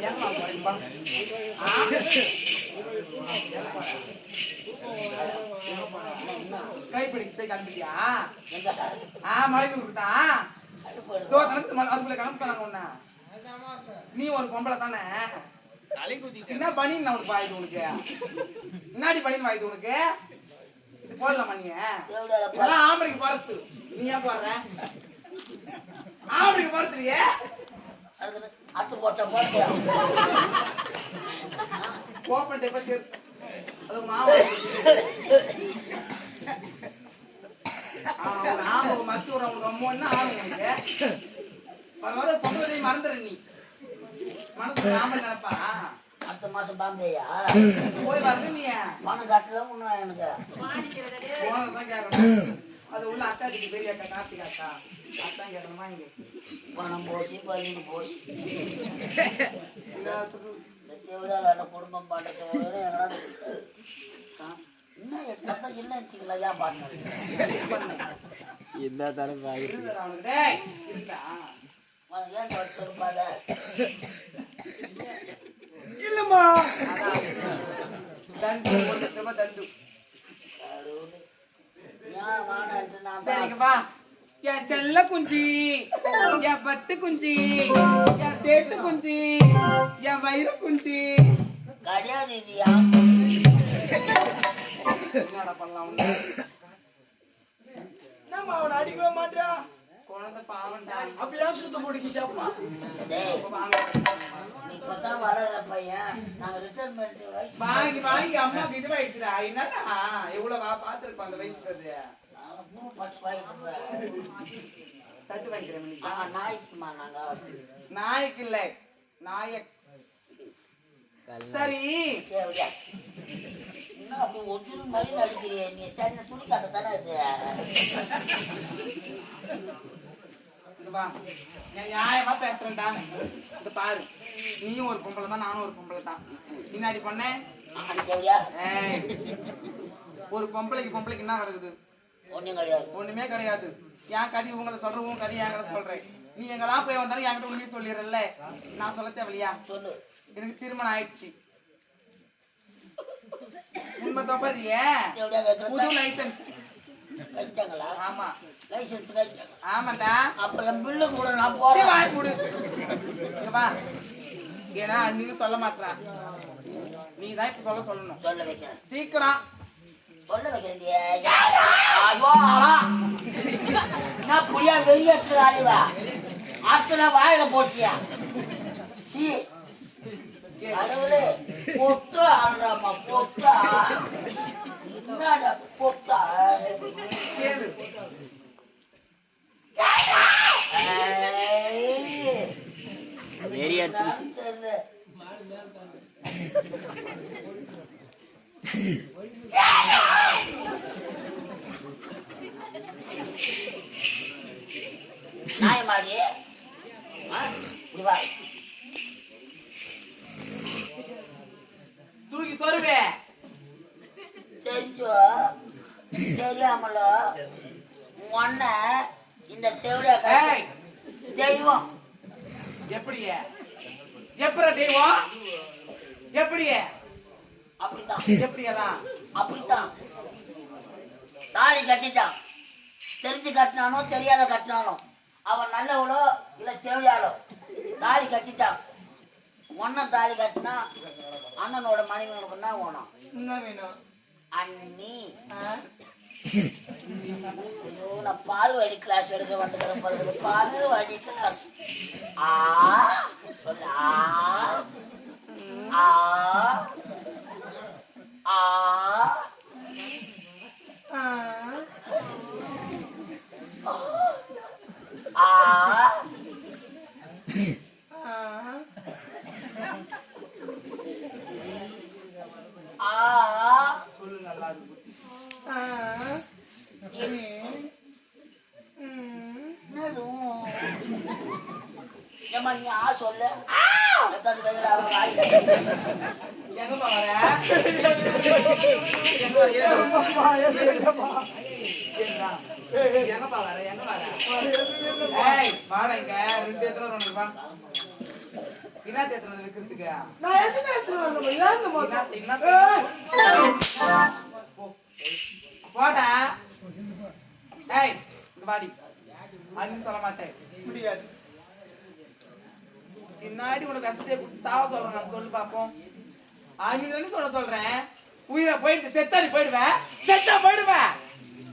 ஏங்கம்மா போறீங்கப்பா? ஆ? கைப்பிடிக்கு கிளம்பிட்டியா? ஆ, மலைக்கு விட்டுட்டான். தோ, தனக்கு மலை- அதுக்குள்ள கிளம்ப சொன்னாங்க உன்னை. நீ ஒரு பொம்பளை தானே என்ன பண்ணி உனக்கு வாயுது உனக்கு என்னடி பண்ணி வாயுது உனக்கு இது போடலாமா நீ இதெல்லாம் ஆம்பளைக்கு போறது நீ ஏன் போடுற ஆம்பளைக்கு போறதுலையே அத்து போட்ட போட்டு ஓப்பன் தேர் அது மாவு ஆமா மச்சு விட உனக்கு அம்மோன்னா வர வர பொங்கலை நீ. மனசு ஆம்பளை நினைப்பா. அடுத்த மாசம் பாம்பேயா? போய் வரல நீ. பணம் கட்டல ஒண்ணும் எனக்கு. போனதான் கேட்கணும் அது உள்ள அக்காத்துக்கு பெரிய அக்கா கார்த்திகா அக்கா அதான் கேட்கணுமா இங்க பணம் போச்சு பள்ளிக்கு போச்சு. எல்லாத்துக்கும் குடும்பம் பாட்டத்தை இன்னும் இல்லை வச்சுங்களா ஏன் பாட்டு இருக்குடா அவனுக்கு டேய் இருக்கா? ஏன் சொல்லுப்பாத இல்லம்மா. தண்டு ஒரு லட்சம் தண்டு. ஏன் வானான்ட்டு நான் சரிங்க வா. என் செல்ல குஞ்சி என் பட்டு குஞ்சி என் தேட்டு குஞ்சி என் வயிறு குஞ்சி. கிடையாது என்னடா பண்ணலாம்? நம்ம அவனை அடிக்கவே மாட்டான் குழந்தை பாவம்டா அப்படிலாம் சுத்த முடிக்கு சாப்பா இப்பதான் பையன். நாங்க ரிட்டைர்மெண்ட் வயசு வாங்கி வாங்கி அம்மாக்கு இதுவாயிடுச்சுடா. என்னடா? எவ்வளவு வா பாத்துருக்கோம் அந்த வயசுக்கு அது தட்டு வாங்கிக்கிறேன் நாய்க்குமா நாங்க? நாயக்கு இல்ல. நாயக். சரி. அப்படி ஒத்துரு மாதிரி நடிக்கிறிய நீ சரி துணி கட்ட தானே இது? இங்க வா. நான் நியாயமா பேசுறேன்டா. இந்த பாரு. நீயும் ஒரு பொம்பளை தான் நானும் ஒரு பொம்பளை தான். பின்னாடி பண்ண? ஒரு பொம்பளைக்கு பொம்பளைக்கு என்ன நடக்குது? ஒண்ணும் கிடையாது. ஒண்ணுமே கிடையாது. என் கதி உங்களை சொல்ற உன் கதி என்கிட்ட சொல்றேன். நீ எங்கெல்லாம் போய் வந்தாலும் என்கிட்ட உண்மையை சொல்லிடுறல்ல? நான் சொல்ல தேவையா சொல்லு. எனக்கு திருமணம் ஆயிடுச்சு. உண்மை தோப்பறிய புது லைசன்ஸ் வச்சாங்களா? ஆமா. லைசன்ஸ் வச்சாங்க. ஆமாண்டா. அப்ப என் பில்லு கூட நான் போறேன். வாய் மூடு. இங்க வா. ஏன்னா நீங்க சொல்ல மாட்டான் நீ தான் இப்ப சொல்ல சொல்லணும். சொல்ல வைக்கிறேன். சீக்கிரம். சொல்ல வைக்கிறேன் நான் புரியா வெளியேற்று ஆடிவா. அடுத்த வாயில போட்டியா? சி. கடவுளே பொத்து ஆடுறாமா பொத்தா. என்னடா பொத்தா கேளு வெறி எடுத்து நாயமாடி இப்படி வா. உன்ன இந்த ஏய். தெய்வம். எப்படியே? எப்படா தெய்வம்? எப்படியே? அப்படித்தான். எப்படியதான் அப்படித்தான். தாலி கட்டிட்டான். தெரிஞ்சு கட்டினானோ தெரியாத கட்டினானோ. அவன் நல்லவளோ இல்ல தேவையாளோ தாலி கட்டிட்டான். ஒன்ன தாலி கட்டினா அண்ணனோட மனைவியோட என்ன வேணும். அண்ணி. நான் பால் வடி கிளாஸ் எடுக்க வந்துக்கிறேன் பாருங்க பால் வழி கிளாஸ் ஆ ஆ ஆ. ஆ ஆ சொல்லு நல்லா இருக்கு என்னதும் ஏம்மா நீ ஆ சொல்லு எத்தனை பேர் அவன் வாயில எங்கப்பா வர எங்க வர? ஏண்டா? எங்கப்பா வர எங்க வர ஏய் வாடா இங்க ரெண்டு எத்தனை வரும் உனக்கு வா என்ன தேட்டர் வைக்கிறதுக்கு நான் எதுவுமே எடுத்துட்டு வரல ஏங்க மோசம் என்ன- என்ன போடா. ஏய் இந்த பாடி. அப்படின்னு சொல்ல மாட்டேன். முடியாது. பின்னாடி உனக்கு விஷத்தையே குடிச்சு சாவ சொல்றேன் நான் சொல்லு பாப்போம் ஆங்கிலம் சொல்ல சொல்றேன் உயிரை போயிட்டு செத்தா நீ போயிடுவேன் செத்தா போயிடுவேன்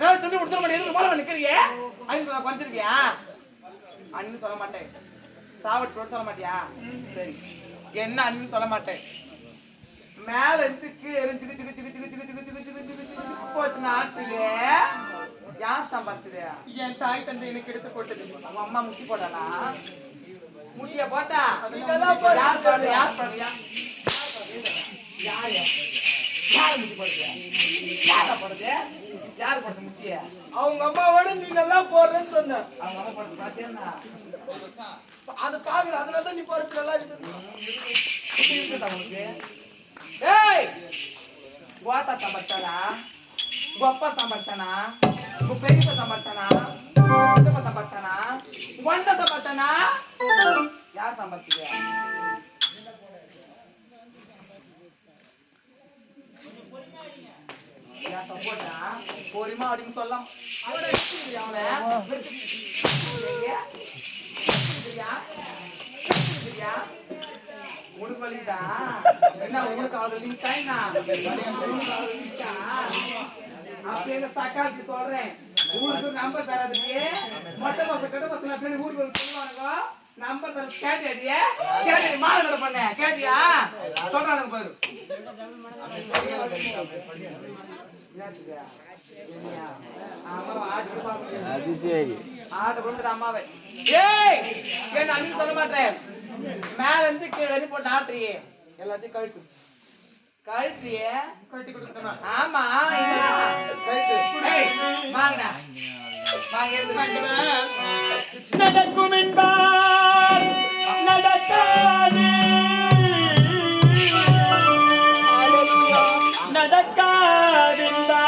ஏன் துணி கொடுத்துட மாட்டேன் போல நிக்கிறியே அப்படின்னு சொல்ல குறைஞ்சிருக்கியா அண்ணன் சொல்ல மாட்டேன் சாவட்டு போட்டு சொல்ல மாட்டியா சரி என்ன அண்ணன் சொல்ல மாட்டேன் மேல இருந்து கீழே எரிஞ்சு சிக்கு சிக்கு சிக்கு சிக்கு சிக்கு சிக்கு சிக்கு சிக்கு சிக்கு போட்டு நாட்டிலே யார் சம்பாதிச்சது என் தாய் தந்தை எனக்கு எடுத்து போட்டது அவங்க அம்மா முட்டி போட்டானா முடிய போட்டா? யார் பாடு யார் பாடு யார் யார் முடி போடுது? யார போடுது? யார் போடுது முட்டிய? அவங்க அம்மாவோட நீ நல்லா போடுறேன்னு சொன்ன அவங்க அம்மா போடுறது பார்த்தேன்னா அது பாக்குற அதனால தான் நீ போடுறது நல்லா இருக்கு அவனுக்கு ஏய்! கோத்தா சம்பாரிச்சானா గొప్ప సమర్చన పెద్ద సమర్చన చిన్న సమర్చన వంట யார் சப்போட்டா பொறுமா அப்படின்னு சொல்லலாம். உனக்கு என்ன உங்களுக்கு அவ்வளவு லிங்க் ஆயினா அப்படின்னு சொல்றேன்? ஊருக்கு நம்பர் தராதுக்கு மொட்டை பசங்க கட்ட பசங்க அப்படின்னு ஊருக்கு வந்து சொல்லுவானுங்க. நம்பர் தர கேட்டியா கேட்டி மாலை பண்ண. கேட்டியா? சொல்றானுங்க பாரு. அது சரி. ஆட்ட கொண்டு அம்மாவை. ஏய்! என்ன அண்ணன் சொல்ல மாட்டேன். மேல இருந்து கீழே போட்டு ஆட்டுறியே. எல்லாத்தையும் கழட்டு. கழட்டியே கட்டி ஆமா வாங்கடா வாங்க. நடக்கும் என்பார். நடக்காதில்லா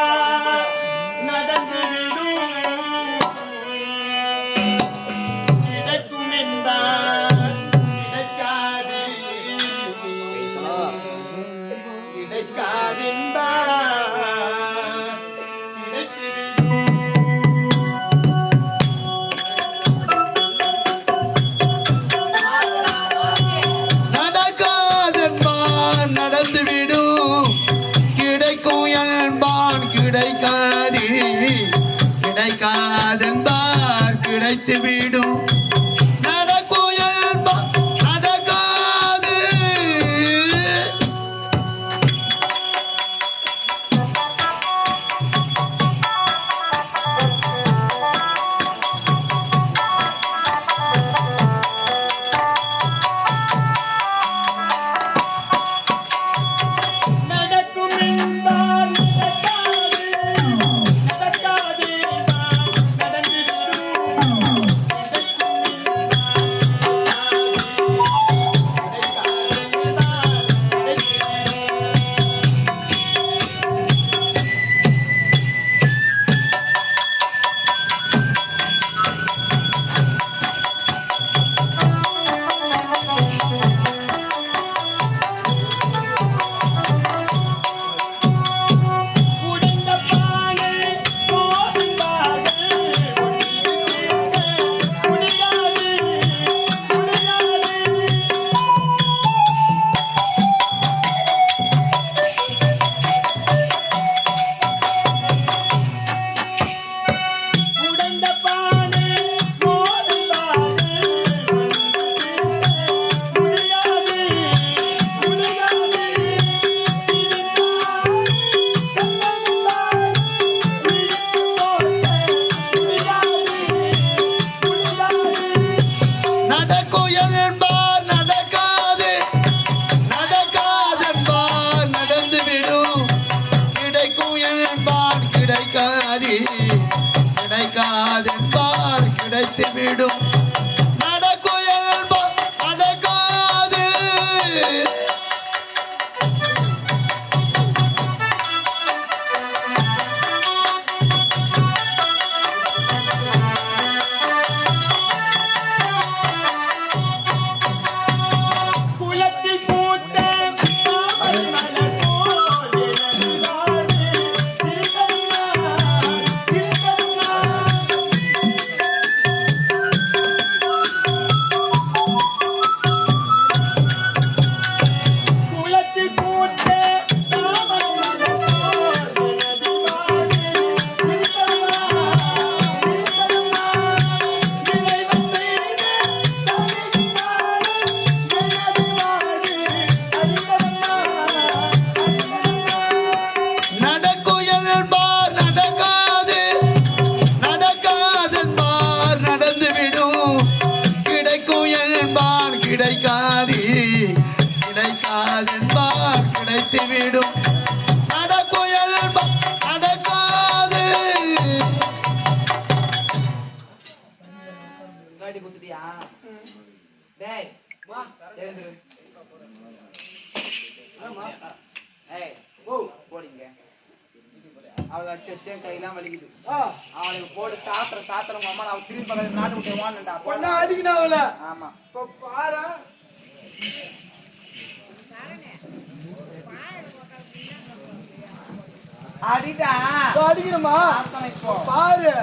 ಬಿಡುತ್ತಿವೆ பாடும் போடிங்க. அவளை வச்சு கையெல்லாம் வலிக்குது ஆ, அவனுக்கு போட்டு தாத்துற தாத்துற உங்க அம்மா நான் திரும்பி பக்கத்துல நாட்டு விட்டு பொண்ணா அடிக்கணும் அவள ஆமா. இப்ப பாரு. அடிடா. அடிக்கணுமா? பாரு.